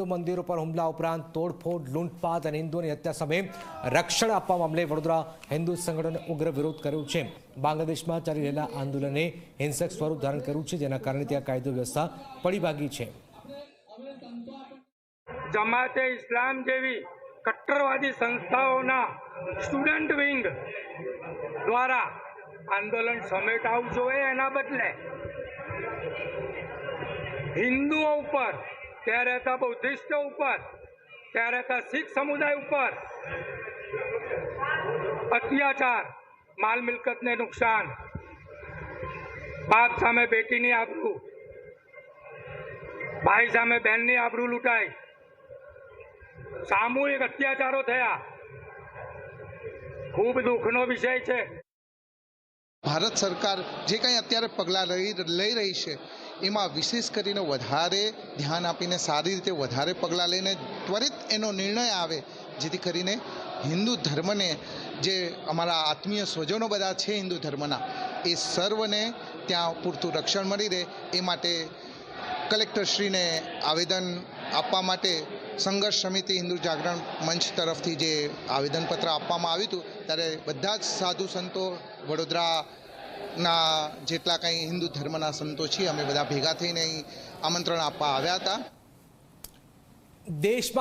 હિન્દુ મંદિરો પર હુમલા ઉપરાંત તોડફોડ લૂંટફાટ અને હિન્દુઓની હત્યા સામે રક્ષણ આપવા મામલે વડોદરા હિન્દુ સંગઠને ઉગ્ર વિરોધ કર્યો છે. બાંગ્લાદેશમાં ચાલી રહેલા આંદોલને હિંસક સ્વરૂપ ધારણ કર્યું છે, જેના કારણે ત્યાં કાયદો વ્યવસ્થા પડી ભાગી છે. જમાતે ઇસ્લામ જેવી કટ્ટરવાદી સંસ્થાઓના સ્ટુડન્ટ વિંગ દ્વારા આંદોલન સમેટાવું જોઈએ એના બદલે હિન્દુઓ ઉપર ત્યાં રહેતા બૌદ્ધિસ્ટ ઉપર ત્યાં રહેતા શીખ સમુદાય ઉપર. અત્યાચાર, માલ મિલકતને નુકસાન. બાપ સામે બેટીની આબરૂ. ભાઈ સામે બહેનની આબરૂ લૂંટાઈ. સામૂહિક અત્યાચારો થયા. ખૂબ દુઃખનો વિષય છે. ભારત સરકાર જે કંઈ અત્યારે પગલાં લઈ રહી છે એમાં વિશેષ કરીને વધારે ધ્યાન આપીને સારી રીતે વધારે પગલાં લઈને ત્વરિત એનો નિર્ણય આવે, જેથી કરીને હિન્દુ ધર્મને જે અમારા આત્મીય સ્વજનો બધા છે હિન્દુ ધર્મના, એ સર્વને ત્યાં પૂરતું રક્ષણ મળી રહે. એ માટે કલેક્ટરશ્રીને આવેદન આપવા માટે સંઘર્ષ સમિતિ હિન્દુ જાગરણ મંચ તરફથી જે આવેદનપત્ર આપવામાં આવ્યું હતું, ત્યારે બધા જ સાધુ સંતો વડોદરાના જેટલા કંઈ હિન્દુ ધર્મના સંતો છીએ, અમે બધા ભેગા થઈને આમંત્રણ આપવા આવ્યા હતા. દેશમાં